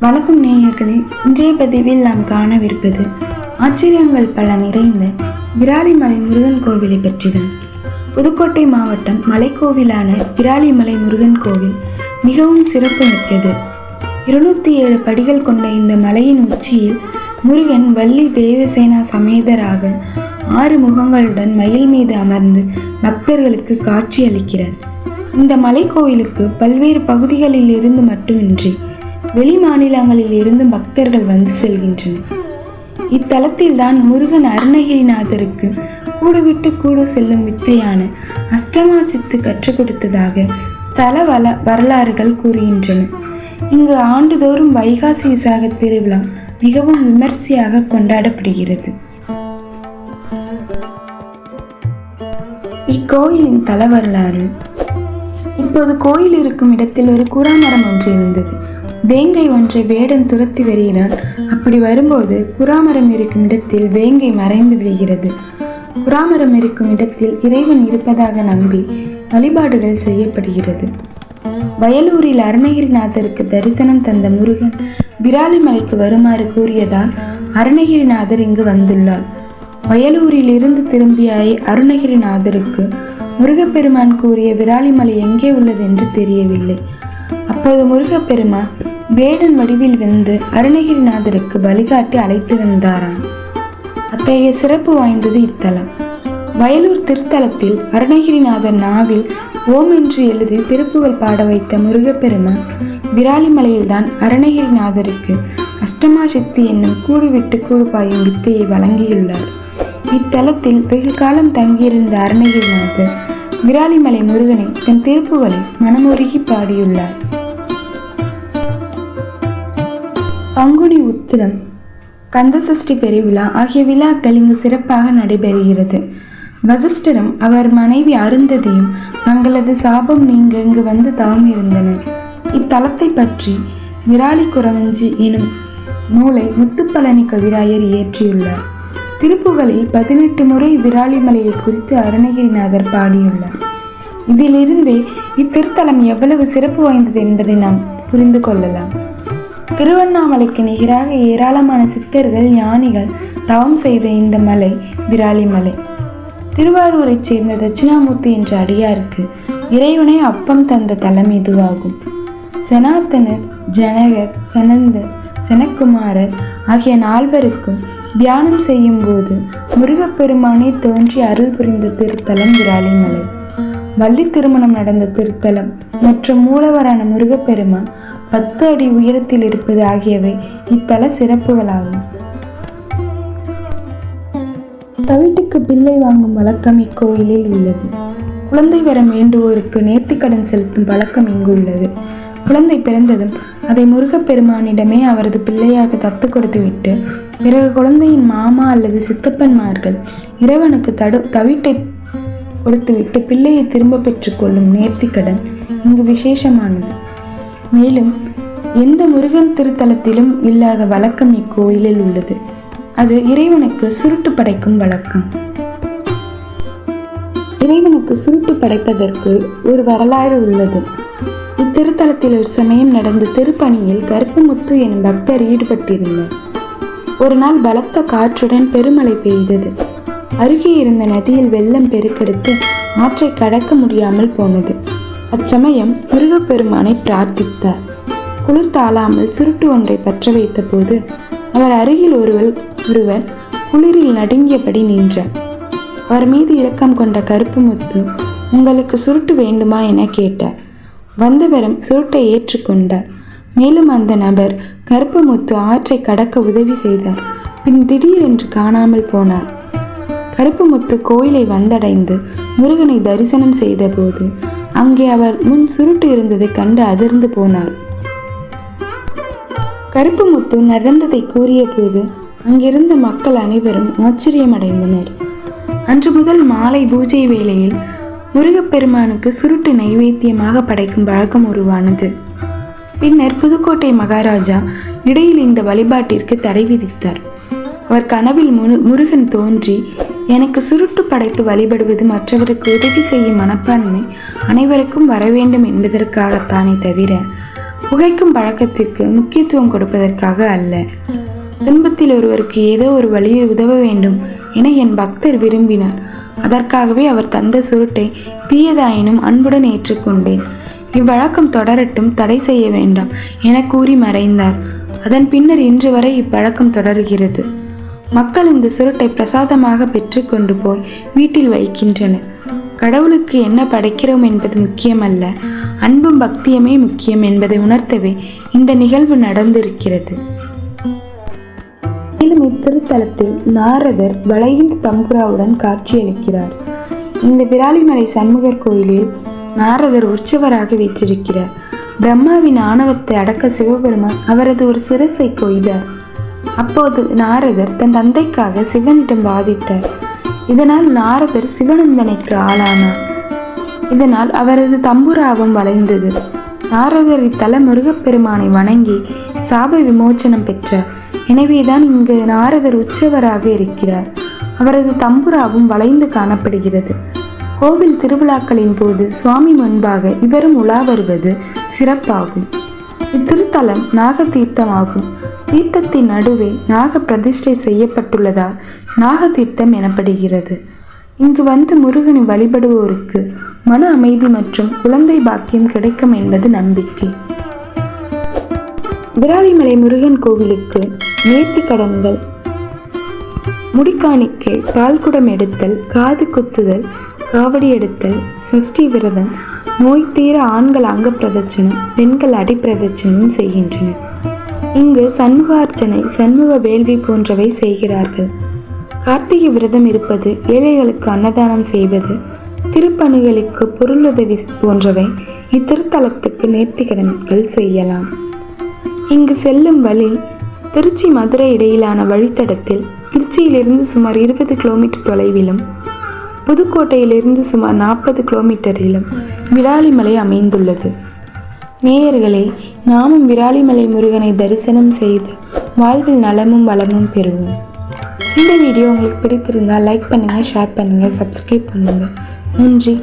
வணக்கம் நேயர்களே. இன்றைய பதிவில் நாம் காணவிருப்பது ஆச்சரியங்கள் பல நிறைந்த விராலிமலை முருகன் கோவிலை பற்றிதான். புதுக்கோட்டை மாவட்டம் மலைக்கோவிலான விராலிமலை முருகன் கோவில் மிகவும் சிறப்பு மிக்கது இருநூத்தி ஏழு படிகள் கொண்ட இந்த மலையின் உச்சியில் முருகன் வள்ளி தேவசேனா சமேதராக ஆறு முகங்களுடன் மயில் மீது அமர்ந்து பக்தர்களுக்கு காட்சி அளிக்கிறார் இந்த மலைக்கோவிலுக்கு பல்வேறு பகுதிகளில் இருந்து மட்டுமின்றி வெளி மாநிலங்களில் இருந்து பக்தர்கள் வந்து செல்கின்றனர். இத்தலத்தில்தான் முருகன் அருணகிரிநாதருக்கு கூடுவிட்டு கூட கூடு செல்லும் வித்தையான அஷ்டமா சித்து கற்றுக் கொடுத்ததாக தல வள வரலாறுகள் கூறுகின்றன. இங்கு ஆண்டுதோறும் வைகாசி விசாக திருவிழா மிகவும் விமர்சையாக கொண்டாடப்படுகிறது. இக்கோயிலின் தல வரலாறு. இப்போது கோயில் இருக்கும் இடத்தில் ஒரு குறாமரம் ஒன்று இருந்தது. வேங்கை ஒன்றை வேடன் துரத்தி வருகிறான் அப்படி வரும்போது குறாமரம் இருக்கும் இடத்தில் வேங்கை மறைந்து விடுகிறது குறாமரம் இருக்கும் இடத்தில் இறைவன் இருப்பதாக நம்பி வழிபாடுகள் செய்யப்படுகிறது. வயலூரில் அருணகிரிநாதருக்கு தரிசனம் தந்த முருகன் விராலிமலைக்கு வருமாறு கூறியதால் அருணகிரிநாதர் இங்கு வந்துள்ளார். வயலூரில் இருந்து திரும்பிய அருணகிரிநாதருக்கு முருகப்பெருமான் கூறிய விராலிமலை எங்கே உள்ளது என்று தெரியவில்லை. அப்போது முருகப்பெருமான் வேடன் வடிவில் வந்து அருணகிரிநாதருக்கு வழிகாட்டி அழைத்து வந்தாராம் அத்தகைய சிறப்பு வாய்ந்தது இத்தலம். வயலூர் திருத்தலத்தில் அருணகிரிநாதர் நாவில் ஓம் என்று எழுதி திருப்புகள் பாட வைத்த முருகப்பெருமான் விராலிமலையில்தான் அருணகிரிநாதருக்கு அஷ்டமா சித்தி என்னும் கூடுவிட்டு கூடு பாயும் வித்தையை வழங்கியுள்ளார். இத்தலத்தில் வெகு காலம் தங்கியிருந்த அருணகிரிநாதர் விராலிமலை முருகனை தன் திருப்புகளில் மனமுருகி பாடியுள்ளார். பங்குனி உத்திரம் கந்தசஷ்டி பெருவிழா ஆகிய விழாக்கள் இங்கு சிறப்பாக நடைபெறுகிறது. வசிஷ்டரும் அவர் மனைவி அருந்ததியும் தங்களது சாபம் நீங்க இங்கு வந்து தவம் இருந்தனர். இத்தலத்தை பற்றி விராலி குறவஞ்சி எனும் நூலை முத்துப்பழனி கவிராயர் இயற்றியுள்ளார். திருப்புகளில் பதினெட்டு முறை விராலிமலையை குறித்து அருணகிரிநாதர் பாடியுள்ளார். இதிலிருந்தே இத்திருத்தலம் எவ்வளவு சிறப்பு வாய்ந்தது என்பதை நாம் புரிந்து கொள்ளலாம். திருவண்ணாமலைக்கு நிகராக ஏராளமான சித்தர்கள் ஞானிகள் தவம் செய்த இந்த மலை விராலிமலை திருவாரூரைச் சேர்ந்த தட்சிணாமூர்த்தி என்ற அடியாருக்கு இறைவனை அப்பம் தந்த தலம் இதுவாகும். சனாத்தனர் ஜனகர் சனந்தர் சனக்குமாரர் ஆகிய நால்வருக்கும் தியானம் செய்யும் போது முருகப்பெருமானே தோன்றி அருள் புரிந்த திருத்தலம் விராலிமலை வள்ளி திருமணம் நடந்த திருத்தலம் மற்றும் மூலவரான முருகப்பெருமான் பத்து அடி உயரத்தில் இருப்பது ஆகியவை இத்தல சிறப்புகளாகும். தவிட்டுக்கு பிள்ளை வாங்கும் வழக்கம் இக்கோயிலில் உள்ளது. குழந்தை வரம் வேண்டுவோருக்கு நேர்த்திக்கடன் செலுத்தும் பழக்கம் இங்கு உள்ளது. குழந்தை பிறந்ததும் அதை முருகப்பெருமானிடமே அவரது பிள்ளையாக தத்து கொடுத்துவிட்டு பிறகு குழந்தையின் மாமா அல்லது சித்தப்பன்மார்கள் இறைவனுக்கு தடு தவிட்டை கொடுத்துவிட்டு பிள்ளையை திரும்ப பெற்றுக்கொள்ளும் நேர்த்திக்கடன் இங்கு விசேஷமானது. மேலும் எந்த முருகன் திருத்தலத்திலும் இல்லாத வழக்கம் இக்கோயிலில் உள்ளது. அது இறைவனுக்கு சுருட்டு படைக்கும் வழக்கம். இறைவனுக்கு சுருட்டு படைப்பதற்கு ஒரு வரலாறு உள்ளது. இத்திருத்தலத்தில் ஒரு சமயம் நடந்த திருப்பணியில் கருப்புமுத்து எனும் பக்தர் ஈடுபட்டிருந்தார். ஒரு நாள் பலத்த காற்றுடன் பெருமழை பெய்தது. அருகே இருந்த நதியில் வெள்ளம் பெருக்கெடுத்து ஆற்றை கடக்க முடியாமல் போனது. அச்சமயம் முருகப்பெருமானை பிரார்த்தித்தார். குளிர் தாழாமல் சுருட்டு ஒன்றை பற்ற வைத்த போது அவர் அருகில் ஒருவர் ஒருவர் குளிரில் நடுங்கியபடி நின்றார். அவர் மீது இரக்கம் கொண்ட கருப்பு முத்து உங்களுக்கு சுருட்டு வேண்டுமா என கேட்டார். வந்தவரும் சுருட்டை ஏற்றுக்கொண்டார். மேலும் அந்த நபர் கருப்பு முத்து ஆற்றை கடக்க உதவி செய்தார். பின் திடீரென்று காணாமல் போனார். கருப்பு முத்து கோயிலை வந்தடைந்து முருகனை தரிசனம் செய்தபோது அங்கே அவர் முன் சுருட்டு இருந்ததை கண்டு அதிர்ந்து போனார். கருப்பு முத்து நடந்ததை கூறிய போது அங்கிருந்த மக்கள் அனைவரும் ஆச்சரியமடைந்தனர். அன்று முதல் மாலை பூஜை வேளையில் முருகப்பெருமானுக்கு சுருட்டு நைவேத்தியமாக படைக்கும் பழக்கம் உருவானது. பின்னர் புதுக்கோட்டை மகாராஜா இடையில் இந்த வழிபாட்டிற்கு தடை விதித்தார். அவர் கனவில் முரு முருகன் தோன்றி எனக்கு சுருட்டு படைத்து வழிபடுவது மற்றவருக்கு உதவி செய்யும் மனப்பான்மை அனைவருக்கும் வர வேண்டும் என்பதற்காகத்தானே தவிர புகைக்கும் பழக்கத்திற்கு முக்கியத்துவம் கொடுப்பதற்காக அல்ல. துன்பத்தில் ஒருவருக்கு ஏதோ ஒரு வழியில் உதவ வேண்டும் என என் பக்தர் விரும்பினார். அதற்காகவே அவர் தந்த சுருட்டை தீயதாயினும் அன்புடன் ஏற்றுக்கொண்டேன். இவ்வழக்கம் தொடரட்டும் தடை செய்ய வேண்டாம் என கூறி மறைந்தார். அதன் பின்னர் இன்று வரை இப்பழக்கம் தொடர்கிறது. மக்கள் இந்த சுருட்டை பிரசாதமாக பெற்றுக்கொண்டு போய் வீட்டில் வைக்கின்றனர். கடவுளுக்கு என்ன படைக்கிறோம் என்பது முக்கியமல்ல. அன்பும் பக்தியமே முக்கியம் என்பதை உணர்த்தவே இந்த நிகழ்வு நடந்திருக்கிறது. மேலும் இத்திருத்தலத்தில் நாரதர் வளையின் தம்புராவுடன் காட்சியளிக்கிறார். இந்த விராலிமலை சண்முகர் கோயிலில் நாரதர் உற்சவராக வீற்றிருக்கிறார். பிரம்மாவின் ஆணவத்தை அடக்க சிவபெருமான் அவரது ஒரு சிரசை கொய்தார். அப்போது நாரதர் தன் தந்தைக்காக சிவனிடம் வாதிட்டார். இதனால் நாரதர் சிவநந்தனைக்கு ஆளானார். இதனால் அவரது தம்புராவும் வளைந்தது. நாரதர் இத்தல முருகப்பெருமானை வணங்கி சாப விமோச்சனம் பெற்றார். எனவேதான் இங்கு நாரதர் உற்சவராக இருக்கிறார். அவரது தம்புராவும் வளைந்து காணப்படுகிறது. கோவில் திருவிழாக்களின் போது சுவாமி முன்பாக இவரும் உலா வருவது சிறப்பாகும். இத்திருத்தலம் நாக தீர்த்தமாகும் தீர்த்தத்தின் நடுவே நாக பிரதிஷ்டை செய்யப்பட்டுள்ளதால் நாக தீர்த்தம் எனப்படுகிறது. இங்கு வந்து முருகனை வழிபடுவோருக்கு மன அமைதி மற்றும் குழந்தை பாக்கியம் கிடைக்கும் என்பது நம்பிக்கை. விராலிமலை முருகன் கோவிலுக்கு நேர்த்தி கடன்கள். முடிக்காணிக்கை பால்குடம் எடுத்தல் காது குத்துதல் காவடி எடுத்தல் சஷ்டி விரதம் நோய் தீர ஆண்கள் அங்க பிரதட்சணம் பெண்கள் அடி செய்கின்றனர். இங்கு சண்முகார்ச்சனை சண்முக வேள்வி போன்றவை செய்கிறார்கள். கார்த்திகை விரதம் இருப்பது ஏழைகளுக்கு அன்னதானம் செய்வது திருப்பணிகளுக்கு பொருளுதவி போன்றவை இத்திருத்தலத்துக்கு நேர்த்திக்கடன்கள் செய்யலாம். இங்கு செல்லும் வழி திருச்சி மதுரை இடையிலான வழித்தடத்தில் திருச்சியிலிருந்து சுமார் இருபது கிலோமீட்டர் தொலைவிலும் புதுக்கோட்டையிலிருந்து சுமார் நாற்பது கிலோமீட்டரிலும் விராலிமலை அமைந்துள்ளது. நேயர்களே நாமும் விராலிமலை முருகனை தரிசனம் செய்து வாழ்வில் நலமும் வளமும் பெறுவோம். இந்த வீடியோ உங்களுக்கு பிடித்திருந்தால் லைக் பண்ணுங்கள் ஷேர் பண்ணுங்கள் சப்ஸ்கிரைப் பண்ணுங்கள் நன்றி.